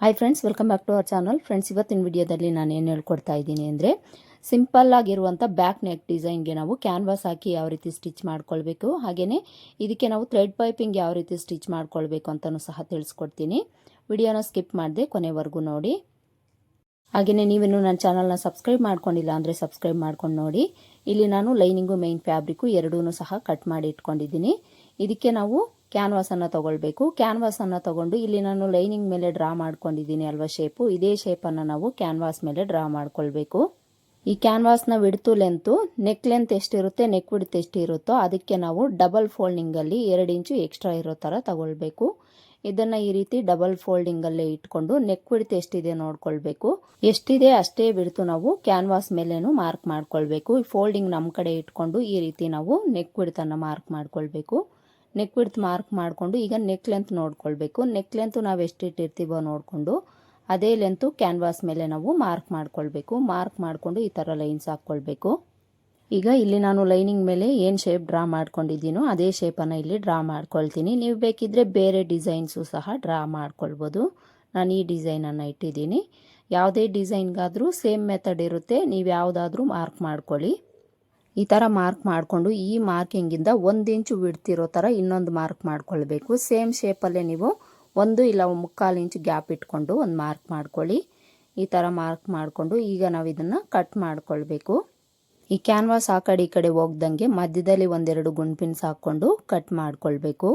Hi friends welcome back to our channel friends ಇವತ್ತಿನ ವಿಡಿಯೋದಲ್ಲಿ ನಾನು ಏನು ಹೇಳ್ಕೊಡ್ತಾ ಇದ್ದೀನಿ ಅಂದರೆ ಸಿಂಪಲ್ ಆಗಿರುವಂಥ ಬ್ಯಾಕ್ ನೆಕ್ ಡಿಸೈನ್ಗೆ ನಾವು ಕ್ಯಾನ್ವಾಸ್ ಹಾಕಿ ಯಾವ ರೀತಿ ಸ್ಟಿಚ್ ಮಾಡ್ಕೊಳ್ಬೇಕು ಹಾಗೆಯೇ ಇದಕ್ಕೆ ನಾವು ಥ್ರೆಡ್ ಪೈಪಿಂಗ್ ಯಾವ ರೀತಿ ಸ್ಟಿಚ್ ಮಾಡ್ಕೊಳ್ಬೇಕು ಅಂತಲೂ ಸಹ ತಿಳಿಸ್ಕೊಡ್ತೀನಿ. ವಿಡಿಯೋನ ಸ್ಕಿಪ್ ಮಾಡದೆ ಕೊನೆವರೆಗೂ ನೋಡಿ. ಹಾಗೆಯೇ ನೀವಿನ್ನೂ ನನ್ನ ಚಾನಲ್ನ ಸಬ್ಸ್ಕ್ರೈಬ್ ಮಾಡ್ಕೊಂಡಿಲ್ಲ ಅಂದರೆ ಸಬ್ಸ್ಕ್ರೈಬ್ ಮಾಡ್ಕೊಂಡು ನೋಡಿ. ಇಲ್ಲಿ ನಾನು ಲೈನಿಂಗು ಮೈನ್ ಫ್ಯಾಬ್ರಿಕ್ಕು ಎರಡೂ ಸಹ ಕಟ್ ಮಾಡಿ ಇಟ್ಕೊಂಡಿದ್ದೀನಿ. ಇದಕ್ಕೆ ನಾವು ಕ್ಯಾನ್ವಾಸನ್ನು ತೊಗೊಳ್ಬೇಕು. ಕ್ಯಾನ್ವಾಸನ್ನು ತಗೊಂಡು ಇಲ್ಲಿ ನಾನು ಲೈನಿಂಗ್ ಮೇಲೆ ಡ್ರಾ ಮಾಡ್ಕೊಂಡಿದ್ದೀನಿ ಅಲ್ವಾ ಶೇಪು ಇದೇ ಶೇಪನ್ನು ನಾವು ಕ್ಯಾನ್ವಾಸ್ ಮೇಲೆ ಡ್ರಾ ಮಾಡ್ಕೊಳ್ಬೇಕು. ಈ ಕ್ಯಾನ್ವಾಸ್ನ ವಿಡ್ತು ಲೆಂತು ನೆಕ್ ಲೆಂತ್ ಎಷ್ಟಿರುತ್ತೆ ನೆಕ್ ವಿಡ್ತ್ ಎಷ್ಟಿರುತ್ತೋ ಅದಕ್ಕೆ ನಾವು ಡಬಲ್ ಫೋಲ್ಡಿಂಗಲ್ಲಿ ಎರಡು ಇಂಚು ಎಕ್ಸ್ಟ್ರಾ ಇರೋ ಥರ ತಗೊಳ್ಬೇಕು. ಇದನ್ನು ಈ ರೀತಿ ಡಬಲ್ ಫೋಲ್ಡಿಂಗಲ್ಲೇ ಇಟ್ಕೊಂಡು ನೆಕ್ ವಿಡ್ತ್ ಎಷ್ಟಿದೆ ನೋಡ್ಕೊಳ್ಬೇಕು. ಎಷ್ಟಿದೆ ಅಷ್ಟೇ ಬಿಡ್ತು ನಾವು ಕ್ಯಾನ್ವಾಸ್ ಮೇಲೇನು ಮಾರ್ಕ್ ಮಾಡ್ಕೊಳ್ಬೇಕು. ಈ ಫೋಲ್ಡಿಂಗ್ ನಮ್ಮ ಕಡೆ ಇಟ್ಕೊಂಡು ಈ ರೀತಿ ನಾವು ನೆಕ್ ವಿಡ್ತನ್ನು ಮಾರ್ಕ್ ಮಾಡ್ಕೊಳ್ಬೇಕು. ನೆಕ್ ವಿಡ್ತ್ ಮಾರ್ಕ್ ಮಾಡಿಕೊಂಡು ಈಗ ನೆಕ್ ಲೆಂತ್ ನೋಡ್ಕೊಳ್ಬೇಕು. ನೆಕ್ ಲೆಂತ್ ನಾವು ಎಷ್ಟಿಟ್ಟಿರ್ತೀವೋ ನೋಡಿಕೊಂಡು ಅದೇ ಲೆಂತು ಕ್ಯಾನ್ವಾಸ್ ಮೇಲೆ ನಾವು ಮಾರ್ಕ್ ಮಾಡ್ಕೊಳ್ಬೇಕು. ಮಾರ್ಕ್ ಮಾಡಿಕೊಂಡು ಈ ಥರ ಲೈನ್ಸ್ ಹಾಕ್ಕೊಳ್ಬೇಕು. ಈಗ ಇಲ್ಲಿ ನಾನು ಲೈನಿಂಗ್ ಮೇಲೆ ಏನು ಶೇಪ್ ಡ್ರಾ ಮಾಡ್ಕೊಂಡಿದ್ದೀನೋ ಅದೇ ಶೇಪನ್ನು ಇಲ್ಲಿ ಡ್ರಾ ಮಾಡ್ಕೊಳ್ತೀನಿ. ನೀವು ಬೇಕಿದ್ದರೆ ಬೇರೆ ಡಿಸೈನ್ಸು ಸಹ ಡ್ರಾ ಮಾಡ್ಕೊಳ್ಬೋದು. ನಾನು ಈ ಡಿಸೈನನ್ನು ಇಟ್ಟಿದ್ದೀನಿ. ಯಾವುದೇ ಡಿಸೈನ್ಗಾದರೂ ಸೇಮ್ ಮೆಥಡ್ ಇರುತ್ತೆ. ನೀವು ಯಾವುದಾದ್ರೂ ಮಾರ್ಕ್ ಮಾಡ್ಕೊಳ್ಳಿ. ಈ ಥರ ಮಾರ್ಕ್ ಮಾಡಿಕೊಂಡು ಈ ಮಾರ್ಕಿಂಗಿಂದ ಒಂದು ಇಂಚು ಬಿಡ್ತಿರೋ ಥರ ಇನ್ನೊಂದು ಮಾರ್ಕ್ ಮಾಡ್ಕೊಳ್ಬೇಕು. ಸೇಮ್ ಶೇಪಲ್ಲೇ ನೀವು ಒಂದು ಇಲ್ಲ ಮುಕ್ಕಾಲು ಇಂಚು ಗ್ಯಾಪ್ ಇಟ್ಕೊಂಡು ಒಂದು ಮಾರ್ಕ್ ಮಾಡ್ಕೊಳ್ಳಿ. ಈ ಥರ ಮಾರ್ಕ್ ಮಾಡಿಕೊಂಡು ಈಗ ನಾವು ಇದನ್ನು ಕಟ್ ಮಾಡ್ಕೊಳ್ಬೇಕು. ಈ ಕ್ಯಾನ್ವಾಸ್ ಆ ಕಡೆ ಈ ಕಡೆ ಹೋಗ್ದಂಗೆ ಮಧ್ಯದಲ್ಲಿ ಒಂದೆರಡು ಗುಂಡ್ಪಿನ್ಸ್ ಹಾಕ್ಕೊಂಡು ಕಟ್ ಮಾಡ್ಕೊಳ್ಬೇಕು.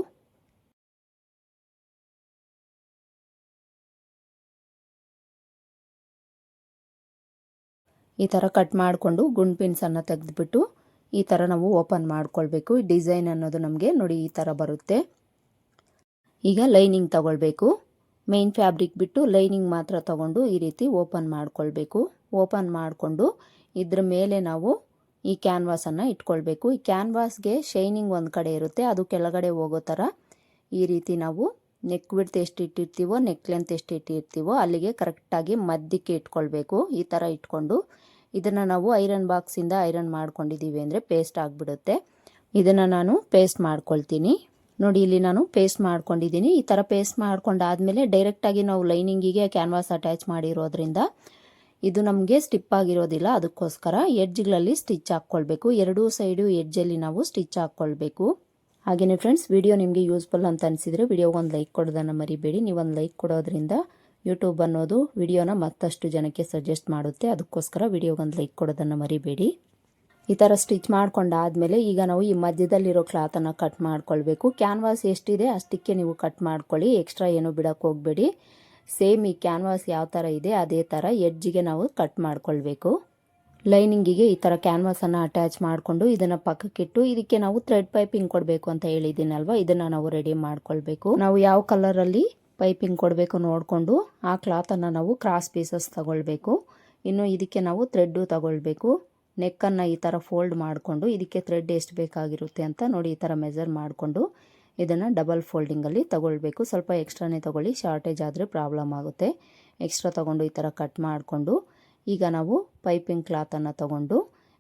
ಈ ಥರ ಕಟ್ ಮಾಡಿಕೊಂಡು ಗುಂಡ್ ಪಿನ್ಸನ್ನು ತೆಗೆದುಬಿಟ್ಟು ಈ ಥರ ನಾವು ಓಪನ್ ಮಾಡ್ಕೊಳ್ಬೇಕು. ಈ ಡಿಸೈನ್ ಅನ್ನೋದು ನಮಗೆ ನೋಡಿ ಈ ಥರ ಬರುತ್ತೆ. ಈಗ ಲೈನಿಂಗ್ ತಗೊಳ್ಬೇಕು. ಮೇನ್ ಫ್ಯಾಬ್ರಿಕ್ ಬಿಟ್ಟು ಲೈನಿಂಗ್ ಮಾತ್ರ ತಗೊಂಡು ಈ ರೀತಿ ಓಪನ್ ಮಾಡ್ಕೊಳ್ಬೇಕು. ಓಪನ್ ಮಾಡಿಕೊಂಡು ಇದ್ರ ಮೇಲೆ ನಾವು ಈ ಕ್ಯಾನ್ವಾಸನ್ನು ಇಟ್ಕೊಳ್ಬೇಕು. ಈ ಕ್ಯಾನ್ವಾಸ್ಗೆ ಶೈನಿಂಗ್ ಒಂದು ಕಡೆ ಇರುತ್ತೆ. ಅದು ಕೆಳಗಡೆ ಹೋಗೋ ಥರ ಈ ರೀತಿ ನಾವು ನೆಕ್ ವಿಡ್ತ್ ಎಷ್ಟು ಇಟ್ಟಿರ್ತೀವೋ ನೆಕ್ ಲೆಂತ್ ಎಷ್ಟು ಇಟ್ಟಿರ್ತೀವೋ ಅಲ್ಲಿಗೆ ಕರೆಕ್ಟಾಗಿ ಮದ್ದಿಕ್ಕೆ ಇಟ್ಕೊಳ್ಬೇಕು. ಈ ಥರ ಇಟ್ಕೊಂಡು ಇದನ್ನು ನಾವು ಐರನ್ ಬಾಕ್ಸಿಂದ ಐರನ್ ಮಾಡ್ಕೊಂಡಿದ್ದೀವಿ ಅಂದರೆ ಪೇಸ್ಟ್ ಆಗಿಬಿಡುತ್ತೆ. ಇದನ್ನು ನಾನು ಪೇಸ್ಟ್ ಮಾಡ್ಕೊಳ್ತೀನಿ. ನೋಡಿ, ಇಲ್ಲಿ ನಾನು ಪೇಸ್ಟ್ ಮಾಡ್ಕೊಂಡಿದ್ದೀನಿ ಈ ಥರ ಪೇಸ್ಟ್ ಮಾಡ್ಕೊಂಡಾದಮೇಲೆ ಡೈರೆಕ್ಟಾಗಿ ನಾವು ಲೈನಿಂಗಿಗೆ ಕ್ಯಾನ್ವಾಸ್ ಅಟ್ಯಾಚ್ ಮಾಡಿರೋದ್ರಿಂದ ಇದು ನಮಗೆ ಸ್ಟಿಪ್ ಆಗಿರೋದಿಲ್ಲ. ಅದಕ್ಕೋಸ್ಕರ ಎಡ್ಜ್ಗಳಲ್ಲಿ ಸ್ಟಿಚ್ ಹಾಕ್ಕೊಳ್ಬೇಕು. ಎರಡೂ ಸೈಡು ಎಡ್ಜಲ್ಲಿ ನಾವು ಸ್ಟಿಚ್ ಹಾಕ್ಕೊಳ್ಬೇಕು. ಹಾಗೆಯೇ ಫ್ರೆಂಡ್ಸ್ ವಿಡಿಯೋ ನಿಮಗೆ ಯೂಸ್ಫುಲ್ ಅಂತ ಅನಿಸಿದರೆ ವಿಡಿಯೋಗೊಂದು ಲೈಕ್ ಕೊಡೋದನ್ನು ಮರಿಬೇಡಿ. ನೀವೊಂದು ಲೈಕ್ ಕೊಡೋದ್ರಿಂದ ಯೂಟ್ಯೂಬ್ ಅನ್ನೋದು ವಿಡಿಯೋನ ಮತ್ತಷ್ಟು ಜನಕ್ಕೆ ಸಜೆಸ್ಟ್ ಮಾಡುತ್ತೆ. ಅದಕ್ಕೋಸ್ಕರ ವಿಡಿಯೋಗೊಂದು ಲೈಕ್ ಕೊಡೋದನ್ನು ಮರಿಬೇಡಿ. ಈ ಥರ ಸ್ಟಿಚ್ ಮಾಡ್ಕೊಂಡಾದಮೇಲೆ ಈಗ ನಾವು ಈ ಮಧ್ಯದಲ್ಲಿರೋ ಕ್ಲಾತನ್ನು ಕಟ್ ಮಾಡ್ಕೊಳ್ಬೇಕು. ಕ್ಯಾನ್ವಾಸ್ ಎಷ್ಟಿದೆ ಅಷ್ಟಕ್ಕೆ ನೀವು ಕಟ್ ಮಾಡ್ಕೊಳ್ಳಿ. ಎಕ್ಸ್ಟ್ರಾ ಏನು ಬಿಡೋಕ್ಕೆ ಹೋಗಬೇಡಿ. ಸೇಮ್ ಈ ಕ್ಯಾನ್ವಾಸ್ ಯಾವ ಥರ ಇದೆ ಅದೇ ಥರ ಎಡ್ಜಿಗೆ ನಾವು ಕಟ್ ಮಾಡ್ಕೊಳ್ಬೇಕು. ಲೈನಿಂಗಿಗೆ ಈ ಥರ ಕ್ಯಾನ್ವಾಸನ್ನು ಅಟ್ಯಾಚ್ ಮಾಡಿಕೊಂಡು ಇದನ್ನು ಪಕ್ಕಕ್ಕಿಟ್ಟು ಇದಕ್ಕೆ ನಾವು ಥ್ರೆಡ್ ಪೈಪಿಂಗ್ ಕೊಡಬೇಕು ಅಂತ ಹೇಳಿದ್ದೀನಲ್ವ? ಇದನ್ನು ನಾವು ರೆಡಿ ಮಾಡ್ಕೊಳ್ಬೇಕು. ನಾವು ಯಾವ ಕಲರಲ್ಲಿ ಪೈಪಿಂಗ್ ಕೊಡಬೇಕು ನೋಡಿಕೊಂಡು ಆ ಕ್ಲಾತನ್ನು ನಾವು ಕ್ರಾಸ್ ಪೀಸಸ್ ತಗೊಳ್ಬೇಕು. ಇನ್ನು ಇದಕ್ಕೆ ನಾವು ಥ್ರೆಡ್ಡು ತಗೊಳ್ಬೇಕು. ನೆಕ್ಕನ್ನು ಈ ಥರ ಫೋಲ್ಡ್ ಮಾಡಿಕೊಂಡು ಇದಕ್ಕೆ ಥ್ರೆಡ್ ಎಷ್ಟು ಬೇಕಾಗಿರುತ್ತೆ ಅಂತ ನೋಡಿ ಈ ಥರ ಮೆಜರ್ ಮಾಡಿಕೊಂಡು ಇದನ್ನು ಡಬಲ್ ಫೋಲ್ಡಿಂಗಲ್ಲಿ ತಗೊಳ್ಬೇಕು. ಸ್ವಲ್ಪ ಎಕ್ಸ್ಟ್ರಾನೇ ತಗೊಳ್ಳಿ, ಶಾರ್ಟೇಜ್ ಆದರೆ ಪ್ರಾಬ್ಲಮ್ ಆಗುತ್ತೆ. ಎಕ್ಸ್ಟ್ರಾ ತಗೊಂಡು ಈ ಥರ ಕಟ್ ಮಾಡಿಕೊಂಡು ಈಗ ನಾವು ಪೈಪಿಂಗ್ ಕ್ಲಾತನ್ನು ತಗೊಂಡು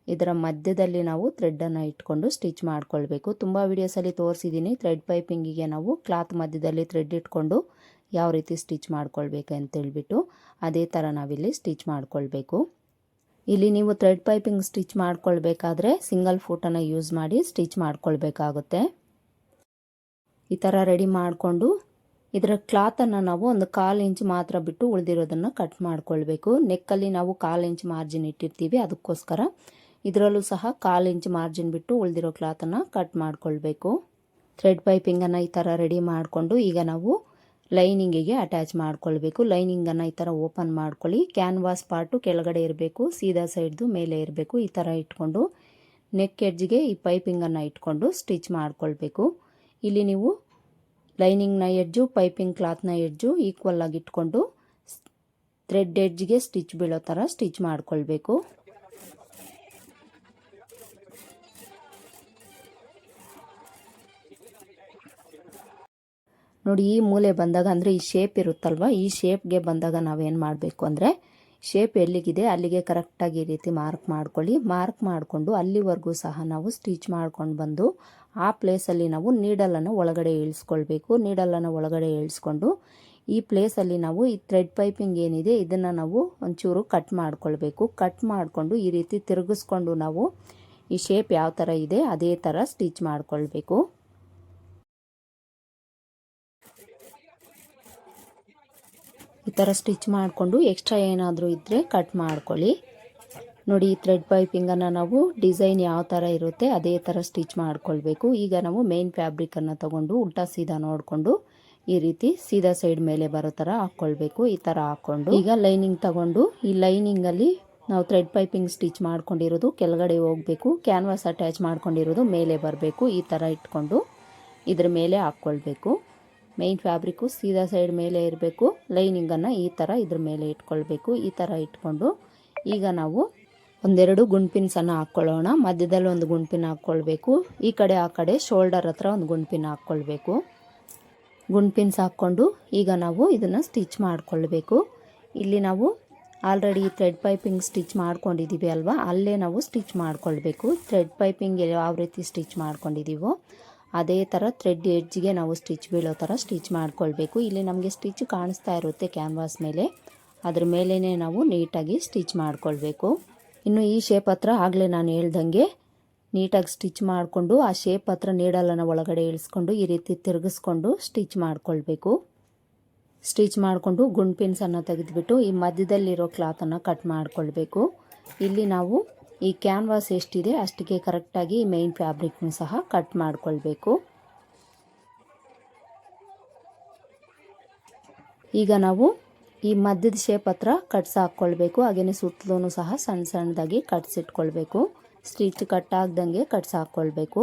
ಇದರ ಮಧ್ಯದಲ್ಲಿ ನಾವು ಥ್ರೆಡ್ಡನ್ನು ಇಟ್ಕೊಂಡು ಸ್ಟಿಚ್ ಮಾಡ್ಕೊಳ್ಬೇಕು. ತುಂಬ ವೀಡಿಯೋಸಲ್ಲಿ ತೋರಿಸಿದ್ದೀನಿ ಥ್ರೆಡ್ ಪೈಪಿಂಗಿಗೆ ನಾವು ಕ್ಲಾತ್ ಮಧ್ಯದಲ್ಲಿ ಥ್ರೆಡ್ ಇಟ್ಕೊಂಡು ಯಾವ ರೀತಿ ಸ್ಟಿಚ್ ಮಾಡ್ಕೊಳ್ಬೇಕು ಅಂತೇಳ್ಬಿಟ್ಟು ಅದೇ ಥರ ನಾವಿಲ್ಲಿ ಸ್ಟಿಚ್ ಮಾಡ್ಕೊಳ್ಬೇಕು. ಇಲ್ಲಿ ನೀವು ಥ್ರೆಡ್ ಪೈಪಿಂಗ್ ಸ್ಟಿಚ್ ಮಾಡ್ಕೊಳ್ಬೇಕಾದ್ರೆ ಸಿಂಗಲ್ ಫೂಟನ್ನು ಯೂಸ್ ಮಾಡಿ ಸ್ಟಿಚ್ ಮಾಡ್ಕೊಳ್ಬೇಕಾಗುತ್ತೆ. ಈ ಥರ ರೆಡಿ ಮಾಡಿಕೊಂಡು ಇದರ ಕ್ಲಾತನ್ನು ನಾವು ಒಂದು ಕಾಲು ಇಂಚ್ ಮಾತ್ರ ಬಿಟ್ಟು ಉಳಿದಿರೋದನ್ನು ಕಟ್ ಮಾಡ್ಕೊಳ್ಬೇಕು. ನೆಕ್ಕಲ್ಲಿ ನಾವು ಕಾಲು ಇಂಚ್ ಮಾರ್ಜಿನ್ ಇಟ್ಟಿರ್ತೀವಿ. ಅದಕ್ಕೋಸ್ಕರ ಇದರಲ್ಲೂ ಸಹ ಕಾಲು ಇಂಚ್ ಮಾರ್ಜಿನ್ ಬಿಟ್ಟು ಉಳಿದಿರೋ ಕ್ಲಾತನ್ನು ಕಟ್ ಮಾಡ್ಕೊಳ್ಬೇಕು. ಥ್ರೆಡ್ ಪೈಪಿಂಗನ್ನು ಈ ಥರ ರೆಡಿ ಮಾಡಿಕೊಂಡು ಈಗ ನಾವು ಲೈನಿಂಗಿಗೆ ಅಟ್ಯಾಚ್ ಮಾಡ್ಕೊಳ್ಬೇಕು. ಲೈನಿಂಗನ್ನು ಈ ಥರ ಓಪನ್ ಮಾಡ್ಕೊಳ್ಳಿ. ಕ್ಯಾನ್ವಾಸ್ ಪಾರ್ಟು ಕೆಳಗಡೆ ಇರಬೇಕು, ಸೀದಾ ಸೈಡ್ದು ಮೇಲೆ ಇರಬೇಕು, ಈ ಥರ ಇಟ್ಕೊಂಡು ನೆಕ್ ಎಡ್ಜ್ಗೆ ಈ ಪೈಪಿಂಗನ್ನು ಇಟ್ಕೊಂಡು ಸ್ಟಿಚ್ ಮಾಡ್ಕೊಳ್ಬೇಕು. ಇಲ್ಲಿ ನೀವು ಲೈನಿಂಗ್ನ ಎಡ್ಜು ಪೈಪಿಂಗ್ ಕ್ಲಾತ್ನ ಎಡ್ಜು ಈಕ್ವಲ್ ಆಗಿ ಇಟ್ಕೊಂಡು ಥ್ರೆಡ್ ಎಡ್ಜ್ಗೆ ಸ್ಟಿಚ್ ಬೀಳೋ ಥರ ಸ್ಟಿಚ್ ಮಾಡ್ಕೊಳ್ಬೇಕು. ನೋಡಿ, ಈ ಮೂಲೆ ಬಂದಾಗ ಅಂದರೆ ಈ ಶೇಪ್ ಇರುತ್ತಲ್ವ? ಈ ಶೇಪ್ಗೆ ಬಂದಾಗ ನಾವೇನು ಮಾಡಬೇಕು ಅಂದರೆ ಶೇಪ್ ಎಲ್ಲಿಗಿದೆ, ಅಲ್ಲಿಗೆ ಕರೆಕ್ಟಾಗಿ ಈ ರೀತಿ ಮಾರ್ಕ್ ಮಾಡ್ಕೊಳ್ಳಿ. ಮಾರ್ಕ್ ಮಾಡಿಕೊಂಡು ಅಲ್ಲಿವರೆಗೂ ಸಹ ನಾವು ಸ್ಟಿಚ್ ಮಾಡ್ಕೊಂಡು ಬಂದು, ಆ ಪ್ಲೇಸಲ್ಲಿ ನಾವು ನೀಡಲನ್ನು ಒಳಗಡೆ ಇಳಿಸ್ಕೊಳ್ಬೇಕು. ನೀಡಲನ್ನು ಒಳಗಡೆ ಇಳಿಸ್ಕೊಂಡು, ಈ ಪ್ಲೇಸಲ್ಲಿ ನಾವು ಈ ಥ್ರೆಡ್ ಪೈಪಿಂಗ್ ಏನಿದೆ, ಇದನ್ನು ನಾವು ಒಂಚೂರು ಕಟ್ ಮಾಡ್ಕೊಳ್ಬೇಕು. ಕಟ್ ಮಾಡಿಕೊಂಡು ಈ ರೀತಿ ತಿರುಗಿಸ್ಕೊಂಡು ನಾವು ಈ ಶೇಪ್ ಯಾವ ಥರ ಇದೆ, ಅದೇ ಥರ ಸ್ಟಿಚ್ ಮಾಡ್ಕೊಳ್ಬೇಕು. ಥರ ಸ್ಟಿಚ್ ಮಾಡಿಕೊಂಡು ಎಕ್ಸ್ಟ್ರಾ ಏನಾದರೂ ಇದ್ದರೆ ಕಟ್ ಮಾಡ್ಕೊಳ್ಳಿ. ನೋಡಿ, ಈ ಥ್ರೆಡ್ ಪೈಪಿಂಗನ್ನು ನಾವು ಡಿಸೈನ್ ಯಾವ ಥರ ಇರುತ್ತೆ ಅದೇ ಥರ ಸ್ಟಿಚ್ ಮಾಡ್ಕೊಳ್ಬೇಕು. ಈಗ ನಾವು ಮೇನ್ ಫ್ಯಾಬ್ರಿಕನ್ನು ತಗೊಂಡು ಉಲ್ಟಾ ಸೀದಾ ನೋಡಿಕೊಂಡು ಈ ರೀತಿ ಸೀದಾ ಸೈಡ್ ಮೇಲೆ ಬರೋ ಥರ ಹಾಕ್ಕೊಳ್ಬೇಕು, ಈ ಥರ ಹಾಕ್ಕೊಂಡು. ಈಗ ಲೈನಿಂಗ್ ತಗೊಂಡು ಈ ಲೈನಿಂಗಲ್ಲಿ ನಾವು ಥ್ರೆಡ್ ಪೈಪಿಂಗ್ ಸ್ಟಿಚ್ ಮಾಡ್ಕೊಂಡಿರೋದು ಕೆಳಗಡೆ ಹೋಗಬೇಕು ಕ್ಯಾನ್ವಾಸ್ ಅಟ್ಯಾಚ್ ಮಾಡ್ಕೊಂಡಿರೋದು ಮೇಲೆ ಬರಬೇಕು, ಈ ಥರ ಇಟ್ಕೊಂಡು ಇದ್ರ ಮೇಲೆ ಹಾಕ್ಕೊಳ್ಬೇಕು. ಮೇಯ್ನ್ ಫ್ಯಾಬ್ರಿಕ್ಕು ಸೀದಾ ಸೈಡ್ ಮೇಲೆ ಇರಬೇಕು. ಲೈನಿಂಗನ್ನು ಈ ಥರ ಇದ್ರ ಮೇಲೆ ಇಟ್ಕೊಳ್ಬೇಕು. ಈ ಥರ ಇಟ್ಕೊಂಡು ಈಗ ನಾವು ಒಂದೆರಡು ಗುಂಡ್ಪಿನ್ಸನ್ನು ಹಾಕ್ಕೊಳ್ಳೋಣ. ಮಧ್ಯದಲ್ಲಿ ಒಂದು ಗುಂಡ್ಪಿನ ಹಾಕ್ಕೊಳ್ಬೇಕು. ಈ ಕಡೆ, ಆ ಕಡೆ ಶೋಲ್ಡರ್ ಹತ್ರ ಒಂದು ಗುಂಡ್ಪಿನ ಹಾಕ್ಕೊಳ್ಬೇಕು. ಗುಂಡ್ಪಿನ್ಸ್ ಹಾಕ್ಕೊಂಡು ಈಗ ನಾವು ಇದನ್ನು ಸ್ಟಿಚ್ ಮಾಡಿಕೊಳ್ಬೇಕು. ಇಲ್ಲಿ ನಾವು ಆಲ್ರೆಡಿ ಥ್ರೆಡ್ ಪೈಪಿಂಗ್ ಸ್ಟಿಚ್ ಮಾಡ್ಕೊಂಡಿದ್ದೀವಿ ಅಲ್ವಾ? ಅಲ್ಲೇ ನಾವು ಸ್ಟಿಚ್ ಮಾಡಿಕೊಳ್ಬೇಕು. ಥ್ರೆಡ್ ಪೈಪಿಂಗ್ ಯಾವ ರೀತಿ ಸ್ಟಿಚ್ ಮಾಡ್ಕೊಂಡಿದ್ದೀವೋ ಅದೇ ಥರ ಥ್ರೆಡ್ ಎಡ್ಜ್ಗೆ ನಾವು ಸ್ಟಿಚ್ ಬೀಳೋ ಥರ ಸ್ಟಿಚ್ ಮಾಡ್ಕೊಳ್ಬೇಕು. ಇಲ್ಲಿ ನಮಗೆ ಸ್ಟಿಚ್ ಕಾಣಿಸ್ತಾ ಇರುತ್ತೆ ಕ್ಯಾನ್ವಾಸ್ ಮೇಲೆ. ಅದ್ರ ಮೇಲೇ ನಾವು ನೀಟಾಗಿ ಸ್ಟಿಚ್ ಮಾಡ್ಕೊಳ್ಬೇಕು. ಇನ್ನು ಈ ಶೇಪ್ ಹತ್ರ ಆಗಲೇ ನಾನು ಹೇಳ್ದಂಗೆ ನೀಟಾಗಿ ಸ್ಟಿಚ್ ಮಾಡಿಕೊಂಡು ಆ ಶೇಪ್ ಹತ್ರ ನೀಡಲನ್ನು ಒಳಗಡೆ ಇಳಿಸ್ಕೊಂಡು ಈ ರೀತಿ ತಿರುಗಿಸ್ಕೊಂಡು ಸ್ಟಿಚ್ ಮಾಡ್ಕೊಳ್ಬೇಕು. ಸ್ಟಿಚ್ ಮಾಡಿಕೊಂಡು ಗುಂಡ್ ಪಿನ್ಸನ್ನು ತೆಗೆದುಬಿಟ್ಟು ಈ ಮಧ್ಯದಲ್ಲಿರೋ ಕ್ಲಾತನ್ನು ಕಟ್ ಮಾಡ್ಕೊಳ್ಬೇಕು. ಇಲ್ಲಿ ನಾವು ಈ ಕ್ಯಾನ್ವಾಸ್ ಎಷ್ಟಿದೆ ಅಷ್ಟಕ್ಕೆ ಕರೆಕ್ಟಾಗಿ ಮೇನ್ ಫ್ಯಾಬ್ರಿಕ್ನು ಸಹ ಕಟ್ ಮಾಡಿಕೊಳ್ಬೇಕು. ಈಗ ನಾವು ಈ ಮಧ್ಯದ ಶೇಪ್ ಹತ್ರ ಕಟ್ಸ್ ಹಾಕ್ಕೊಳ್ಬೇಕು. ಹಾಗೆಯೇ ಸುತ್ತಲೂ ಸಹ ಸಣ್ಣ ಸಣ್ಣದಾಗಿ ಕಟ್ಸ್ ಇಟ್ಕೊಳ್ಬೇಕು. ಸ್ಟಿಚ್ ಕಟ್ ಆಗ್ದಂಗೆ ಕಟ್ಸ್ ಹಾಕ್ಕೊಳ್ಬೇಕು.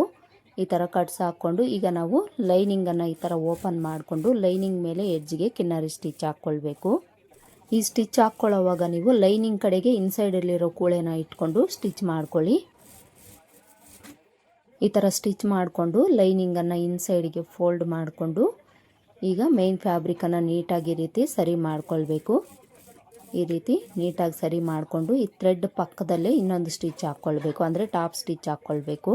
ಈ ಥರ ಕಟ್ಸ್ ಹಾಕ್ಕೊಂಡು ಈಗ ನಾವು ಲೈನಿಂಗನ್ನು ಈ ಥರ ಓಪನ್ ಮಾಡಿಕೊಂಡು ಲೈನಿಂಗ್ ಮೇಲೆ ಎಡ್ಜ್ಗೆ ಕಿನ್ನರಿ ಸ್ಟಿಚ್ ಹಾಕ್ಕೊಳ್ಬೇಕು. ಈ ಸ್ಟಿಚ್ ಹಾಕ್ಕೊಳ್ಳೋವಾಗ ನೀವು ಲೈನಿಂಗ್ ಕಡೆಗೆ ಇನ್ಸೈಡಲ್ಲಿರೋ ಕೂಳೆನ ಇಟ್ಕೊಂಡು ಸ್ಟಿಚ್ ಮಾಡ್ಕೊಳ್ಳಿ. ಈ ಥರ ಸ್ಟಿಚ್ ಮಾಡಿಕೊಂಡು ಲೈನಿಂಗನ್ನು ಇನ್ಸೈಡ್ಗೆ ಫೋಲ್ಡ್ ಮಾಡಿಕೊಂಡು ಈಗ ಮೇನ್ ಫ್ಯಾಬ್ರಿಕನ್ನು ನೀಟಾಗಿ ರೀತಿ ಸರಿ ಮಾಡ್ಕೊಳ್ಬೇಕು. ಈ ರೀತಿ ನೀಟಾಗಿ ಸರಿ ಮಾಡಿಕೊಂಡು ಈ ಥ್ರೆಡ್ ಪಕ್ಕದಲ್ಲೇ ಇನ್ನೊಂದು ಸ್ಟಿಚ್ ಹಾಕ್ಕೊಳ್ಬೇಕು. ಅಂದರೆ ಟಾಪ್ ಸ್ಟಿಚ್ ಹಾಕ್ಕೊಳ್ಬೇಕು.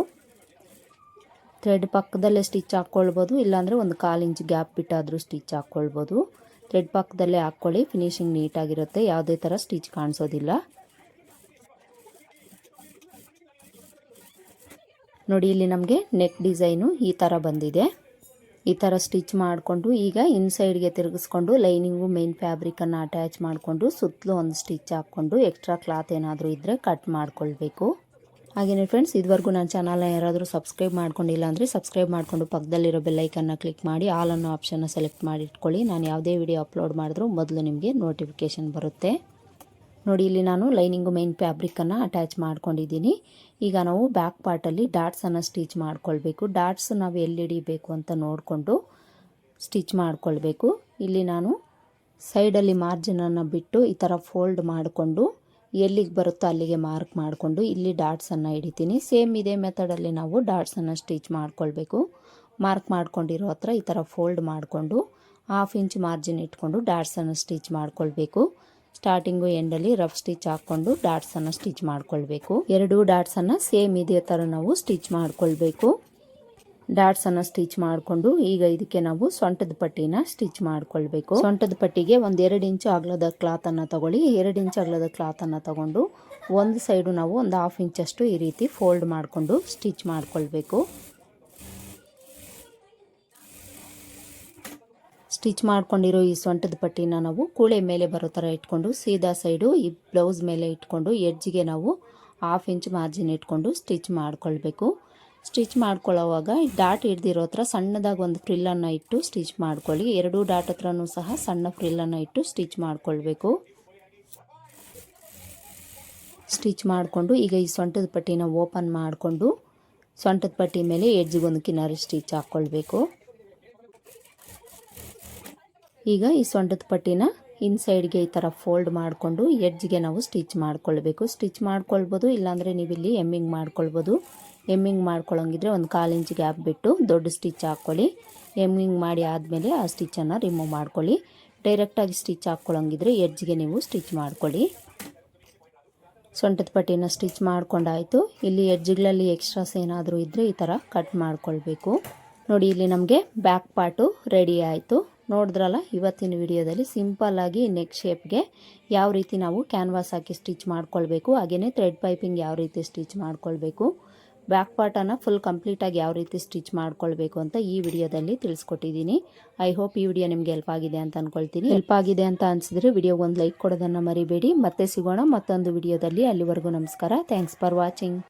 ಥ್ರೆಡ್ ಪಕ್ಕದಲ್ಲೇ ಸ್ಟಿಚ್ ಹಾಕ್ಕೊಳ್ಬೋದು, ಇಲ್ಲಾಂದರೆ ಒಂದು ಕಾಲು ಇಂಚ್ ಗ್ಯಾಪ್ ಬಿಟ್ಟಾದರೂ ಸ್ಟಿಚ್ ಹಾಕ್ಕೊಳ್ಬೋದು. ಥ್ರೆಡ್ ಪಕ್ಕದಲ್ಲೇ ಹಾಕ್ಕೊಳ್ಳಿ. ಫಿನಿಶಿಂಗ್ ನೀಟಾಗಿರುತ್ತೆ. ಯಾವುದೇ ಥರ ಸ್ಟಿಚ್ ಕಾಣಿಸೋದಿಲ್ಲ. ನೋಡಿ, ಇಲ್ಲಿ ನಮಗೆ ನೆಕ್ ಡಿಸೈನು ಈ ಥರ ಬಂದಿದೆ. ಈ ಥರ ಸ್ಟಿಚ್ ಮಾಡಿಕೊಂಡು ಈಗ ಇನ್ಸೈಡ್ಗೆ ತಿರುಗಿಸ್ಕೊಂಡು ಲೈನಿಂಗು, ಮೇನ್ ಫ್ಯಾಬ್ರಿಕನ್ನು ಅಟ್ಯಾಚ್ ಮಾಡಿಕೊಂಡು ಸುತ್ತಲೂ ಒಂದು ಸ್ಟಿಚ್ ಹಾಕ್ಕೊಂಡು ಎಕ್ಸ್ಟ್ರಾ ಕ್ಲಾತ್ ಏನಾದರೂ ಇದ್ದರೆ ಕಟ್ ಮಾಡ್ಕೊಳ್ಬೇಕು. ಹಾಗೆಯೇ ಫ್ರೆಂಡ್ಸ್ ಇದುವರೆಗೂ ನನ್ನ ಚಾನಲ್ನ ಯಾರಾದರೂ ಸಬ್ಸ್ಕ್ರೈಬ್ ಮಾಡ್ಕೊಂಡಿಲ್ಲ ಅಂದರೆ ಸಬ್ಸ್ಕ್ರೈಬ್ ಮಾಡಿಕೊಂಡು ಪಕ್ಕದಲ್ಲಿರೋ ಬೆಲ್ಲೈಕನ್ನ ಕ್ಲಿಕ್ ಮಾಡಿ ಆಲ್ ಅನ್ನೋ ಆಪ್ಷನ್ನ ಸೆಲೆಕ್ಟ್ ಮಾಡಿ ಇಟ್ಕೊಳ್ಳಿ. ನಾನು ಯಾವುದೇ ವಿಡಿಯೋ ಅಪ್ಲೋಡ್ ಮಾಡಿದ್ರೂ ಮೊದಲು ನಿಮಗೆ ನೋಟಿಫಿಕೇಷನ್ ಬರುತ್ತೆ. ನೋಡಿ, ಇಲ್ಲಿ ನಾನು ಲೈನಿಂಗು ಮೈನ್ ಫ್ಯಾಬ್ರಿಕನ್ನು ಅಟ್ಯಾಚ್ ಮಾಡ್ಕೊಂಡಿದ್ದೀನಿ. ಈಗ ನಾವು ಬ್ಯಾಕ್ ಪಾರ್ಟಲ್ಲಿ ಡಾಟ್ಸನ್ನು ಸ್ಟಿಚ್ ಮಾಡ್ಕೊಳ್ಬೇಕು. ಡಾಟ್ಸ್ ನಾವು ಎಲ್ಲಿ ಹಿಡಿಬೇಕು ಅಂತ ನೋಡಿಕೊಂಡು ಸ್ಟಿಚ್ ಮಾಡ್ಕೊಳ್ಬೇಕು. ಇಲ್ಲಿ ನಾನು ಸೈಡಲ್ಲಿ ಮಾರ್ಜಿನನ್ನು ಬಿಟ್ಟು ಈ ಥರ ಫೋಲ್ಡ್ ಮಾಡಿಕೊಂಡು ಎಲ್ಲಿಗೆ ಬರುತ್ತೋ ಅಲ್ಲಿಗೆ ಮಾರ್ಕ್ ಮಾಡಿಕೊಂಡು ಇಲ್ಲಿ ಡಾಟ್ಸನ್ನು ಹಿಡಿತೀನಿ. ಸೇಮ್ ಇದೇ ಮೆಥಡಲ್ಲಿ ನಾವು ಡಾಟ್ಸನ್ನು ಸ್ಟಿಚ್ ಮಾಡ್ಕೊಳ್ಬೇಕು. ಮಾರ್ಕ್ ಮಾಡ್ಕೊಂಡಿರೋ ಹತ್ರ ಈ ಥರ ಫೋಲ್ಡ್ ಮಾಡಿಕೊಂಡು ಹಾಫ್ ಇಂಚ್ ಮಾರ್ಜಿನ್ ಇಟ್ಕೊಂಡು ಡಾಟ್ಸನ್ನು ಸ್ಟಿಚ್ ಮಾಡ್ಕೊಳ್ಬೇಕು. ಸ್ಟಾರ್ಟಿಂಗು ಎಂಡಲ್ಲಿ ರಫ್ ಸ್ಟಿಚ್ ಹಾಕ್ಕೊಂಡು ಡಾಟ್ಸನ್ನು ಸ್ಟಿಚ್ ಮಾಡ್ಕೊಳ್ಬೇಕು. ಎರಡೂ ಡಾಟ್ಸನ್ನು ಸೇಮ್ ಇದೇ ಥರ ನಾವು ಸ್ಟಿಚ್ ಮಾಡ್ಕೊಳ್ಬೇಕು. ಡಾಟ್ಸನ್ನು ಸ್ಟಿಚ್ ಮಾಡಿಕೊಂಡು ಈಗ ಇದಕ್ಕೆ ನಾವು ಸೊಂಟದ ಪಟ್ಟಿನ ಸ್ಟಿಚ್ ಮಾಡ್ಕೊಳ್ಬೇಕು. ಸೊಂಟದ ಪಟ್ಟಿಗೆ ಒಂದು ಎರಡು ಇಂಚು ಅಗಲದ ಕ್ಲಾತನ್ನು ತಗೊಳ್ಳಿ. ಎರಡು ಇಂಚು ಅಗಲದ ಕ್ಲಾತನ್ನು ತಗೊಂಡು ಒಂದು ಸೈಡು ನಾವು ಒಂದು ಹಾಫ್ ಇಂಚಷ್ಟು ಈ ರೀತಿ ಫೋಲ್ಡ್ ಮಾಡಿಕೊಂಡು ಸ್ಟಿಚ್ ಮಾಡಿಕೊಳ್ಬೇಕು. ಸ್ಟಿಚ್ ಮಾಡ್ಕೊಂಡಿರೋ ಈ ಸೊಂಟದ ಪಟ್ಟಿನ ನಾವು ಕೂಳೆ ಮೇಲೆ ಬರೋ ಥರ ಇಟ್ಕೊಂಡು ಸೀದಾ ಸೈಡು ಈ ಬ್ಲೌಸ್ ಮೇಲೆ ಇಟ್ಕೊಂಡು ಎಡ್ಜಿಗೆ ನಾವು ಹಾಫ್ ಇಂಚ್ ಮಾರ್ಜಿನ್ ಇಟ್ಕೊಂಡು ಸ್ಟಿಚ್ ಮಾಡ್ಕೊಳ್ಬೇಕು. ಸ್ಟಿಚ್ ಮಾಡ್ಕೊಳ್ಳೋವಾಗ ಡಾಟ್ ಹಿಡ್ದಿರೋ ಹತ್ರ ಸಣ್ಣದಾಗಿ ಒಂದು ಫ್ರಿಲ್ಲನ್ನು ಇಟ್ಟು ಸ್ಟಿಚ್ ಮಾಡ್ಕೊಳ್ಳಿ. ಎರಡೂ ಡಾಟ್ ಹತ್ರನೂ ಸಹ ಸಣ್ಣ ಫ್ರಿಲ್ಲನ್ನು ಇಟ್ಟು ಸ್ಟಿಚ್ ಮಾಡ್ಕೊಳ್ಬೇಕು. ಸ್ಟಿಚ್ ಮಾಡಿಕೊಂಡು ಈಗ ಈ ಸೊಂಟದ ಪಟ್ಟಿನ ಓಪನ್ ಮಾಡಿಕೊಂಡು ಸೊಂಟದ ಪಟ್ಟಿ ಮೇಲೆ ಎಡ್ಜಿಗೊಂದು ಕಿನಾರಿ ಸ್ಟಿಚ್ ಹಾಕ್ಕೊಳ್ಬೇಕು. ಈಗ ಈ ಸೊಂಟದ ಪಟ್ಟಿನ ಇನ್ಸೈಡ್ಗೆ ಈ ಥರ ಫೋಲ್ಡ್ ಮಾಡಿಕೊಂಡು ಎಡ್ಜ್ಗೆ ನಾವು ಸ್ಟಿಚ್ ಮಾಡ್ಕೊಳ್ಬೇಕು. ಸ್ಟಿಚ್ ಮಾಡ್ಕೊಳ್ಬೋದು, ಇಲ್ಲಾಂದರೆ ನೀವು ಇಲ್ಲಿ ಎಮ್ಮಿಂಗ್ ಮಾಡ್ಕೊಳ್ಬೋದು. ಎಮ್ಮಿಂಗ್ ಮಾಡ್ಕೊಳ್ಳೋಂಗಿದ್ರೆ ಒಂದು ಕಾಲು ಇಂಚ್ ಗ್ಯಾಪ್ ಬಿಟ್ಟು ದೊಡ್ಡ ಸ್ಟಿಚ್ ಹಾಕ್ಕೊಳ್ಳಿ ಎಮ್ಮಿಂಗ್ ಮಾಡಿ ಆದಮೇಲೆ ಆ ಸ್ಟಿಚ್ಚನ್ನು ರಿಮೂವ್ ಮಾಡ್ಕೊಳ್ಳಿ. ಡೈರೆಕ್ಟಾಗಿ ಸ್ಟಿಚ್ ಹಾಕ್ಕೊಳ್ಳೋಂಗಿದ್ರೆ ಎಡ್ಜ್ಗೆ ನೀವು ಸ್ಟಿಚ್ ಮಾಡ್ಕೊಳ್ಳಿ. ಸೊಂಟದ ಪಟ್ಟಿನ ಸ್ಟಿಚ್ ಮಾಡ್ಕೊಂಡಾಯಿತು. ಇಲ್ಲಿ ಎಡ್ಜ್ಗಳಲ್ಲಿ ಎಕ್ಸ್ಟ್ರಾಸ್ ಏನಾದರೂ ಇದ್ದರೆ ಈ ಥರ ಕಟ್ ಮಾಡ್ಕೊಳ್ಬೇಕು. ನೋಡಿ, ಇಲ್ಲಿ ನಮಗೆ ಬ್ಯಾಕ್ ಪಾರ್ಟು ರೆಡಿ ಆಯಿತು. ನೋಡಿದ್ರಲ್ಲ, ಇವತ್ತಿನ ವಿಡಿಯೋದಲ್ಲಿ ಸಿಂಪಲ್ಲಾಗಿ ನೆಕ್ ಶೇಪ್ಗೆ ಯಾವ ರೀತಿ ನಾವು ಕ್ಯಾನ್ವಾಸ್ ಹಾಕಿ ಸ್ಟಿಚ್ ಮಾಡ್ಕೊಳ್ಬೇಕು ಹಾಗೆಯೇ ಥ್ರೆಡ್ ಪೈಪಿಂಗ್ ಯಾವ ರೀತಿ ಸ್ಟಿಚ್ ಮಾಡ್ಕೊಳ್ಬೇಕು. ಬ್ಯಾಕ್ ಪಾರ್ಟನ್ನು ಫುಲ್ ಕಂಪ್ಲೀಟಾಗಿ ಯಾವ ರೀತಿ ಸ್ಟಿಚ್ ಮಾಡ್ಕೊಳ್ಬೇಕು ಅಂತ ಈ ವಿಡಿಯೋದಲ್ಲಿ ತಿಳಿಸ್ಕೊಟ್ಟಿದ್ದೀನಿ. ಐ ಹೋಪ್ ಈ ವಿಡಿಯೋ ನಿಮಗೆ ಹೆಲ್ಪ್ ಆಗಿದೆ ಅಂತ ಅಂದ್ಕೊಳ್ತೀನಿ ಹೆಲ್ಪ್ ಆಗಿದೆ ಅಂತ ಅನಿಸಿದ್ರೆ ವಿಡಿಯೋಗೆ ಒಂದು ಲೈಕ್ ಕೊಡೋದನ್ನು ಮರಿಬೇಡಿ. ಮತ್ತೆ ಸಿಗೋಣ ಮತ್ತೊಂದು ವಿಡಿಯೋದಲ್ಲಿ. ಅಲ್ಲಿವರೆಗೂ ನಮಸ್ಕಾರ. Thanks for watching